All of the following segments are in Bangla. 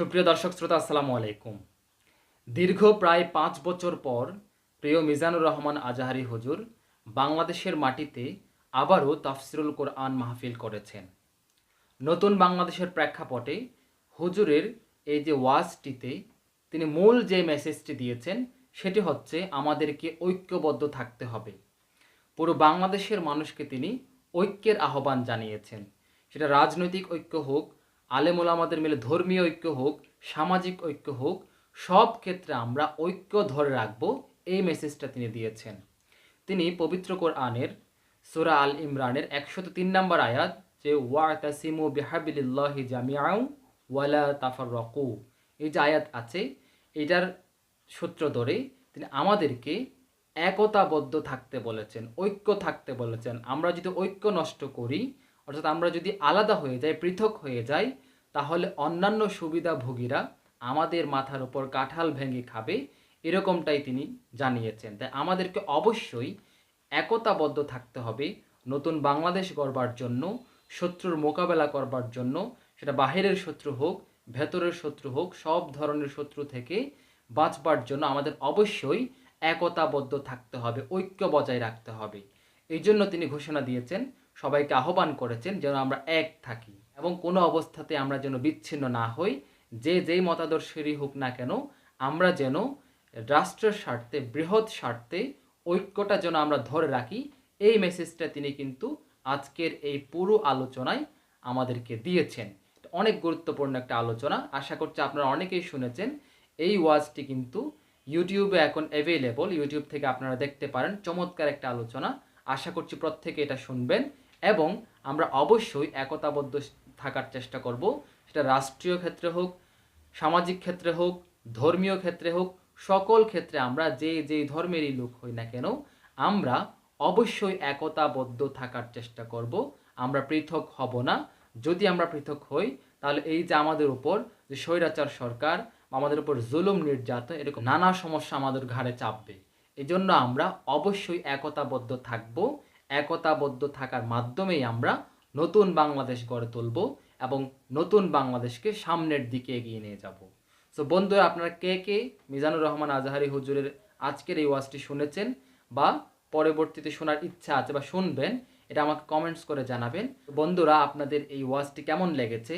সুপ্রিয় দর্শক শ্রোতা, আসসালামু আলাইকুম। দীর্ঘ প্রায় পাঁচ বছর পর প্রিয় মিজানুর রহমান আজাহারি হুজুর বাংলাদেশের মাটিতে আবারও তাফসিরুল কোরআন মাহফিল করেছেন। নতুন বাংলাদেশের প্রেক্ষাপটে হুজুরের এই যে ওয়াজটিতে তিনি মূল যে মেসেজটি দিয়েছেন, সেটি হচ্ছে, আমাদেরকে ঐক্যবদ্ধ থাকতে হবে। পুরো বাংলাদেশের মানুষকে তিনি ঐক্যের আহ্বান জানিয়েছেন। সেটা রাজনৈতিক ঐক্য হোক আলেমুল আমাদের মিলে ধর্মীয় ঐক্য হোক, সামাজিক ঐক্য হোক, সব ক্ষেত্রে আমরা ঐক্য ধরে রাখব এই মেসেজটা তিনি দিয়েছেন। তিনি পবিত্র কোরআনের, সুরা আল ইমরানের একশত তিন নম্বর আয়াত যে, ওয়াতাসিমু বিহাবিলিল্লাহি জামিয়াউ ওয়ালা তাফাররাকু এই যে আয়াত আছে, এটার সূত্র ধরে তিনি আমাদেরকে একতাবদ্ধ থাকতে বলেছেন, ঐক্য থাকতে বলেছেন। আমরা যদি ঐক্য নষ্ট করি অর্থাৎ আমরা যদি আলাদা হয়ে যাই, পৃথক হয়ে যাই, তাহলে অন্যান্য সুবিধাভোগীরা আমাদের মাথার উপর কাঁঠাল ভেঙে খাবে, এরকমটাই তিনি জানিয়েছেন। তাই আমাদেরকে অবশ্যই একতাবদ্ধ থাকতে হবে, নতুন বাংলাদেশ গড়বার জন্য, শত্রুর মোকাবেলা করবার জন্য, সেটা বাহিরের শত্রু হোক, ভেতরের শত্রু হোক, সব ধরনের শত্রু থেকে বাঁচবার জন্য আমাদের অবশ্যই একতাবদ্ধ থাকতে হবে, ঐক্য বজায় রাখতে হবে। এই জন্য তিনি ঘোষণা দিয়েছেন সবাইকে আহ্বান করেছেন যেন আমরা এক থাকি এবং কোনো অবস্থাতে আমরা যেন বিচ্ছিন্ন না হই, যে যেই মতাদর্শেরই হোক না কেন, আমরা যেন রাষ্ট্রের স্বার্থে, বৃহৎ স্বার্থে, ঐক্যটা যেন আমরা ধরে রাখি, এই মেসেজটা তিনি কিন্তু আজকের এই পুরো আলোচনায় আমাদেরকে দিয়েছেন। অনেক গুরুত্বপূর্ণ একটা আলোচনা, আশা করছি আপনারা অনেকেই শুনেছেন। এই ওয়াজটি কিন্তু ইউটিউবে এখন অ্যাভেলেবল ইউটিউব থেকে আপনারা দেখতে পারেন। চমৎকার একটা আলোচনা, আশা করছি প্রত্যেকে এটা শুনবেন। এবং আমরা অবশ্যই একতাবদ্ধ থাকার চেষ্টা করব। সেটা রাষ্ট্রীয় ক্ষেত্রে হোক, সামাজিক ক্ষেত্রে হোক, ধর্মীয় ক্ষেত্রে হোক, সকল ক্ষেত্রে আমরা যে যে ধর্মেরই লোক হই না কেন, আমরা অবশ্যই একতাবদ্ধ থাকার চেষ্টা করব। আমরা পৃথক হব না। যদি আমরা পৃথক হই, তাহলে এই যে আমাদের উপর যে স্বৈরাচার সরকার, আমাদের উপর জুলুম নির্যাতন, এরকম নানা সমস্যা আমাদের ঘাড়ে চাপবে। এজন্য আমরা অবশ্যই একতাবদ্ধ থাকব। একতাবদ্ধ থাকার মাধ্যমেই আমরা নতুন বাংলাদেশ গড়ে তুলব এবং নতুন বাংলাদেশকে সামনের দিকে এগিয়ে নিয়ে যাব। সো বন্ধুরা, আপনারা কে কে মিজানুর রহমান আজহারি হুজুরের আজকের এই ওয়াজটি শুনেছেন বা পরবর্তীতে শোনার ইচ্ছা আছে বা শুনবেন, এটা আমাকে কমেন্টস করে জানাবেন। বন্ধুরা, আপনাদের এই ওয়াজটি কেমন লেগেছে?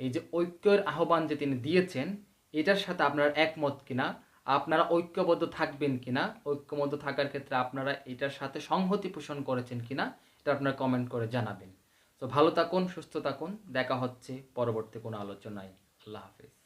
এই যে ঐক্যের আহ্বান যে তিনি দিয়েছেন, এটার সাথে আপনারা একমত কিনা? আপনারা ঐক্যবদ্ধ থাকবেন কিনা, ঐক্যবদ্ধ থাকার ক্ষেত্রে আপনারা এটার সাথে সংহতি পোষণ করেছেন কিনা, এটা আপনারা কমেন্ট করে জানাবেন। তো ভালো থাকুন, সুস্থ থাকুন, দেখা হচ্ছে পরবর্তী কোনো আলোচনায়। আল্লাহ হাফিজ।